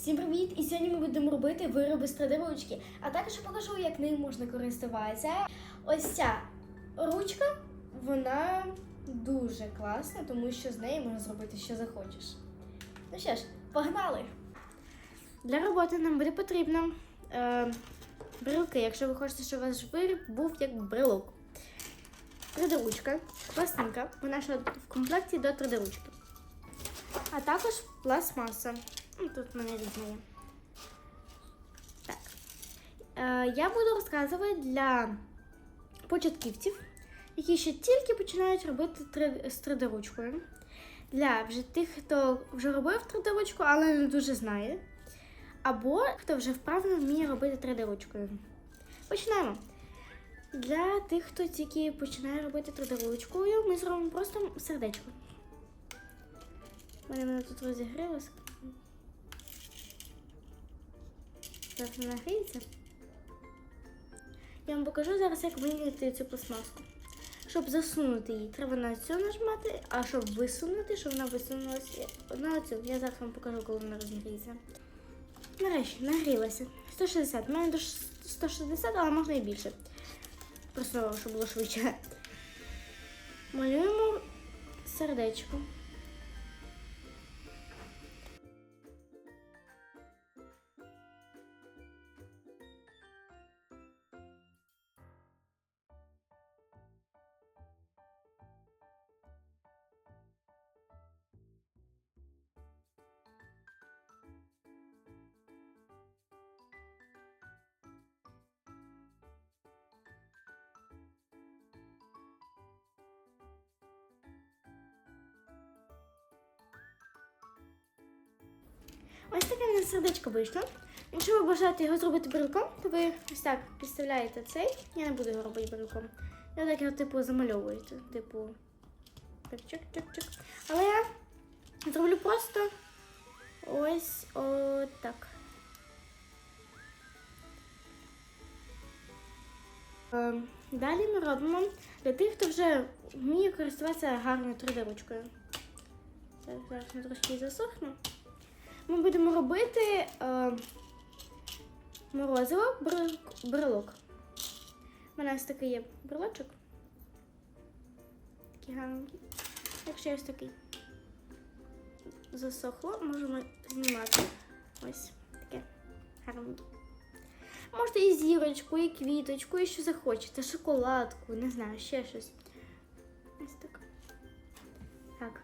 Всім привіт! І сьогодні ми будемо робити вироби з 3D ручки, а також покажу, як ним можна користуватися. Ось ця ручка, вона дуже класна, тому що з нею можна зробити, що захочеш. Ну що ж, погнали! Для роботи нам буде потрібно е, брелки, якщо ви хочете, щоб ваш виріб був як брелок. 3D-ручка, пластинка, вона ще в комплекті до 3D-ручки. А також пластмаса. Ну, Тут в мене різні є. Так. Е, я буду розказувати для початківців, які ще тільки починають робити 3D з 3D-ручкою. Для вже тих, хто вже робив 3D-ручку, але не дуже знає. Або хто вже вправно вміє робити 3D-ручкою. Починаємо. Для тих, хто тільки починає робити 3D-ручкою, ми зробимо просто сердечко. У мене вона тут розігрілася. Зараз вона нагріється. Я вам покажу зараз, як вийняти цю пластмаску. Щоб засунути її, треба на цю нажимати, а щоб висунути, щоб вона висунулася на цю. Я зараз вам покажу, коли вона розігріється. Нарешті, нагрілася. 160. У мене до 160, але можна і більше. Просто щоб було швидше. Малюємо сердечко. Ось таке в нас сердечко вийшло. Якщо ви бажаєте його зробити брелком, то ви ось так підставляєте цей. Я не буду його робити брелком. Я так його типу замальовуєте. Типу. Чик-чик-чик. Але я зроблю просто ось отак. Ем, Далі ми робимо для тих, хто вже вміє користуватися гарною 3D-ручкою. Зараз ми трошки засохну. Ми будемо робити е, морозиво брел- брелок. У мене ось такий є брелочок. Такий гарненький. Якщо ось такий засохло, можемо знімати. Ось таке гарненьке. Можете і зірочку, і квіточку, і що захочете, шоколадку, не знаю, ще щось. Ось так. Так.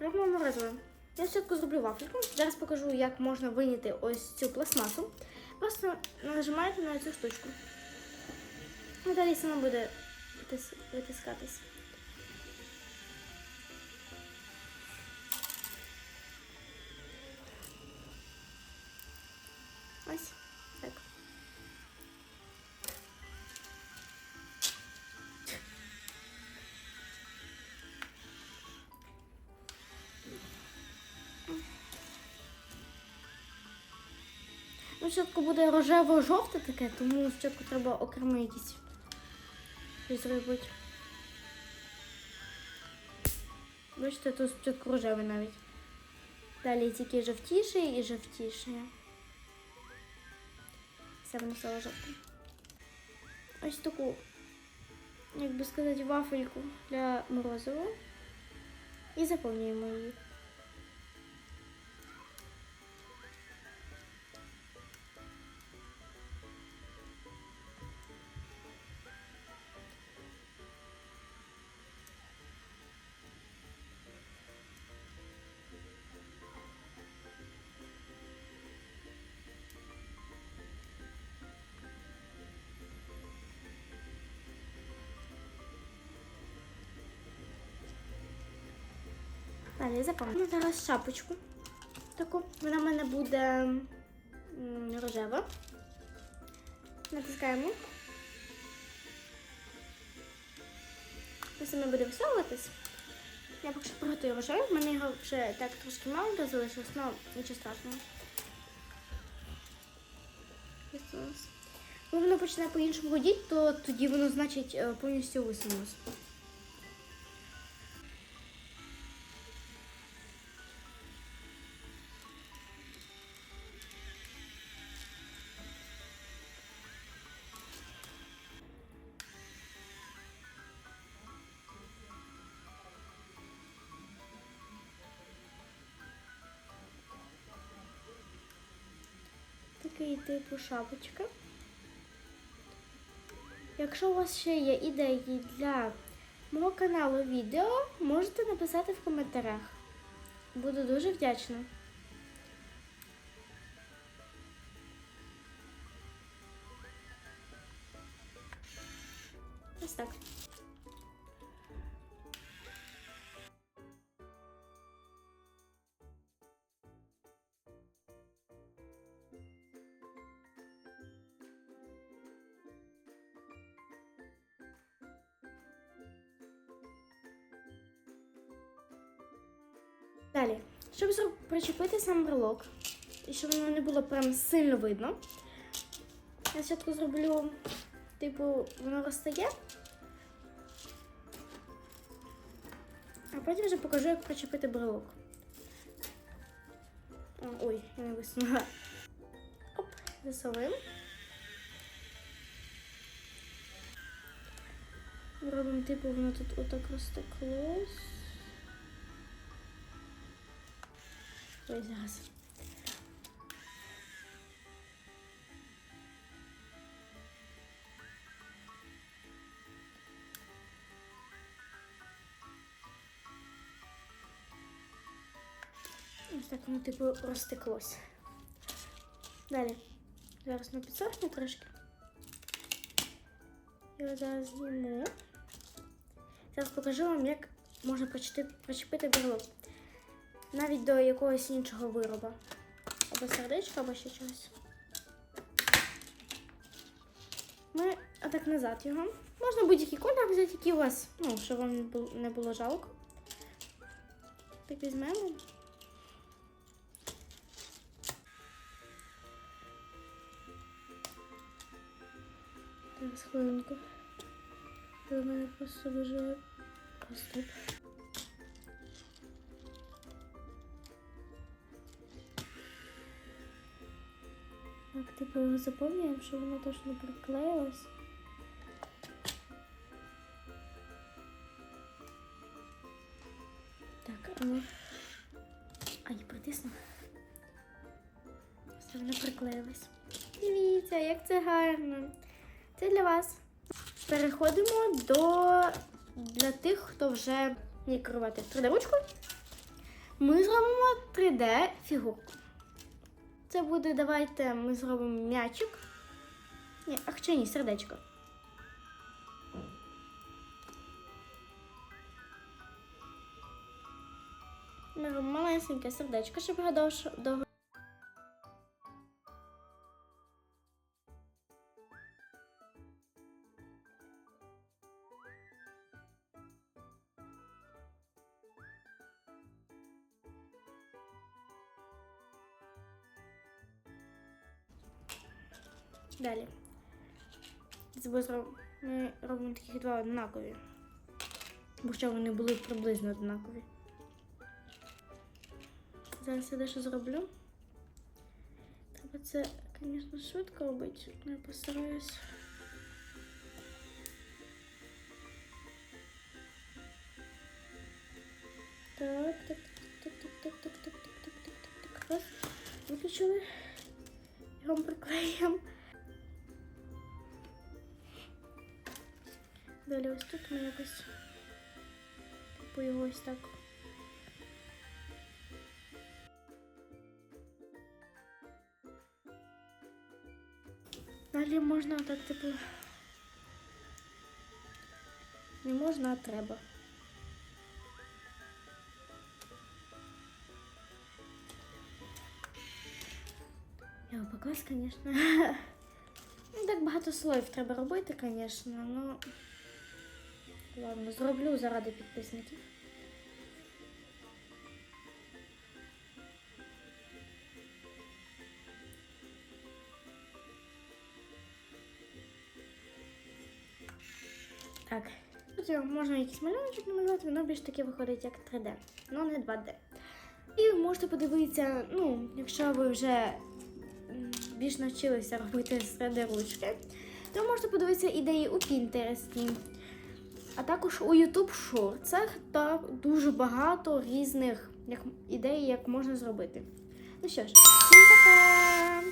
Робимо морозиво. Я спочатку зроблю вафельку. Зараз покажу, як можна вийняти ось цю пластмасу. Просто нажимаєте на цю штучку. І далі сама буде витис- витискатись. Ось Ну, спочатку буде рожево-жовте таке, тому спочатку треба окремо якісь щось зробити. Бачите, тут спочатку рожевий навіть. Далі тільки жовтіший і жовтіший. Все воно стало жовтим. Ось таку, як би сказати, вафельку для морозива. І заповнюємо її. Далі заповню зараз шапочку. Таку. Вона в мене буде рожева. Натискаємо. Ось вона буде висовуватись. Я поки що приготую рожевий. В мене його вже так трошки мало залишилось, але нічого страшного. Коли воно почне по-іншому ходити, то тоді воно, значить, е, повністю висунулось. Такий типу шапочка. Якщо у вас ще є ідеї для мого каналу відео, можете написати в коментарях. Буду дуже вдячна. Далі, щоб причепити сам брелок, і щоб воно не було прям сильно видно, я спочатку зроблю, типу, воно розстає, а потім вже покажу, як причепити брелок. Ой, я не висунула. Оп, засовуємо. Робимо, типу, воно тут отак розтеклось. Ой, зараз. Ось так воно типу розтеклось. Далі. Зараз воно підсохне трошки. Його зараз зніму. Зараз покажу вам, як можна причепити, причепити брелок Навіть до якогось іншого вироба. Або сердечка, або ще чогось. Ми отак назад його. Можна будь-який колір взяти, який у вас, ну, щоб вам не було, жалко. Так візьмемо. Зараз хвилинку. До мене просто дуже просто. Так, типу його заповнюємо, щоб воно точно приклеїлось. Так, а ну. Ай, притисну. Все воно приклеїлось. Дивіться, як це гарно. Це для вас. Переходимо до для тих, хто вже вміє керувати 3D-ручкою. Ми зробимо 3D-фігурку. Це буде, давайте ми зробимо м'ячик. Ні, ах хоча ні, сердечко. Ми робимо малесеньке сердечко, щоб його довго. Далі. Ми робимо таких два однакові. Бо що вони були приблизно однакові. Зараз я дещо зроблю. Треба це, звісно, швидко робити, але я постараюсь. Так, так, так, так, так, так, так, так, так, так, так, так. Раз. Виключили. Його приклеїмо. Далі ось тут ми якось типу його ось так. Далі можна так, типу. Не можна, а треба. Я показ, звісно. Ну, так багато слоїв треба робити, звісно, ну. Ладно, зроблю заради підписників. Так. Тут можна якийсь малюночок намалювати, воно більш таки виходить як 3D, ну не 2D. І можете подивитися, ну, якщо ви вже більш навчилися робити з 3D ручки, то можете подивитися ідеї у Pinterest, а також у YouTube шорцах та дуже багато різних як, ідей, як можна зробити. Ну що ж, всім пока!